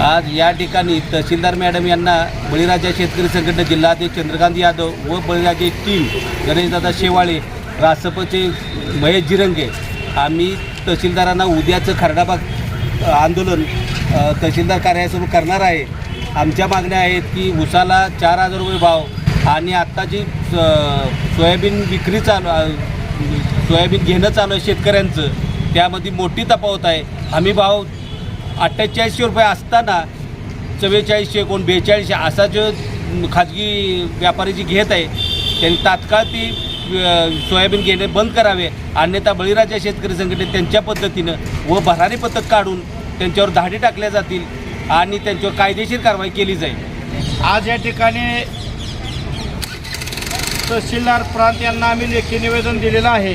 आज या ठिकाणी तहसीलदार मॅडम यांना बळीराजा शेतकरी संघटना जिल्हाध्यक्ष चंद्रकांत यादव व बळीराजे टीम गणेशदादा शेवाळे रासपचे महेश जिरंगे आम्ही तहसीलदारांना उद्याचं खरडाबाग आंदोलन तहसीलदार कार्यालयासमोर करणार आहे. आमच्या मागण्या आहेत की उसाला चार हजार रुपये भाव आणि आत्ताची जी सोयाबीन विक्री चालू सोयाबीन घेणं चालू आहे शेतकऱ्यांचं त्यामध्ये मोठी तफावत आहे. हमी भाव अठ्ठेचाळीसशे रुपये असताना चव्वेचाळीसशे कोण बेचाळीसशे असा जो खाजगी व्यापारी जी घेत आहे त्यांनी तात्काळ ती सोयाबीन घेणे बंद करावे. अन्यथा बळीराजा शेतकरी संघटने त्यांच्या पद्धतीनं व भरारी पथक काढून त्यांच्यावर धाडी टाकल्या जातील आणि त्यांच्यावर कायदेशीर कारवाई केली जाईल. आज या ठिकाणी तहसीलदार प्रांत यांना आम्ही लेखी निवेदन दिलेलं आहे.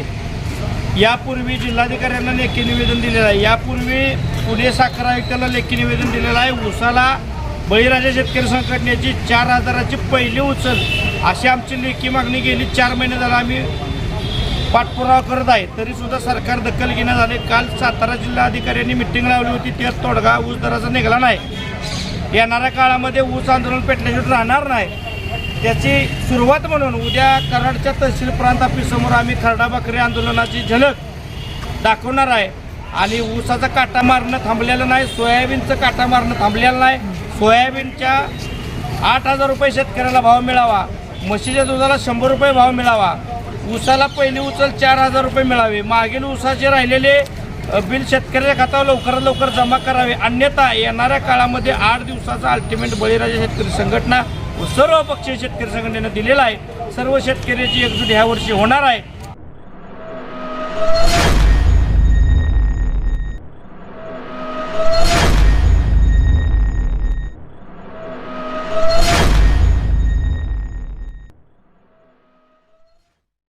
यापूर्वी जिल्हाधिकाऱ्यांना लेखी निवेदन दिलेलं आहे. यापूर्वी पुणे साखर आयुक्ताला लेखी निवेदन दिलेलं आहे. उसाला बळीराजा शेतकरी संघटनेची चार हजाराची पहिली उचल. अशी आमची लेखी मागणी गेली. चार महिने झाला आम्ही पाठपुरावा करत आहे. तरीसुद्धा सरकार दखल घेण्यात आले. काल सातारा जिल्हाधिकाऱ्यांनी मिटिंग लावली होती. त्यात तोडगा ऊस दराचा निघाला नाही. येणाऱ्या काळामध्ये ऊस आंदोलन पेटल्याशिवाय राहणार नाही. त्याची सुरुवात म्हणून उद्या कराडच्या तहसील प्रांत ऑफिससमोर आम्ही खरडाबाकरी आंदोलनाची झलक दाखवणार आहे. आणि ऊसाचा काटा मारणं थांबलेलं नाही सोयाबीनचं काटा मारणं थांबलेलं नाही. सोयाबीनच्या आठ हजार रुपये शेतकऱ्याला भाव मिळावा म्हशीच्या दुधाला शंभर रुपये भाव मिळावा. ऊसाला पहिली उचल चार हजार रुपये मिळावे. मागील ऊसाचे राहिलेले बिल शेतकऱ्याच्या खात्यावर लवकरात लवकर जमा करावे. अन्यथा येणाऱ्या काळामध्ये आठ दिवसाचा अल्टिमेट बळीराजा शेतकरी संघटना सर्व पक्षीय शेतकरी संघटनेनं दिलेला आहे. सर्व शेतकऱ्याची एकजूट ह्यावर्षी होणार आहे.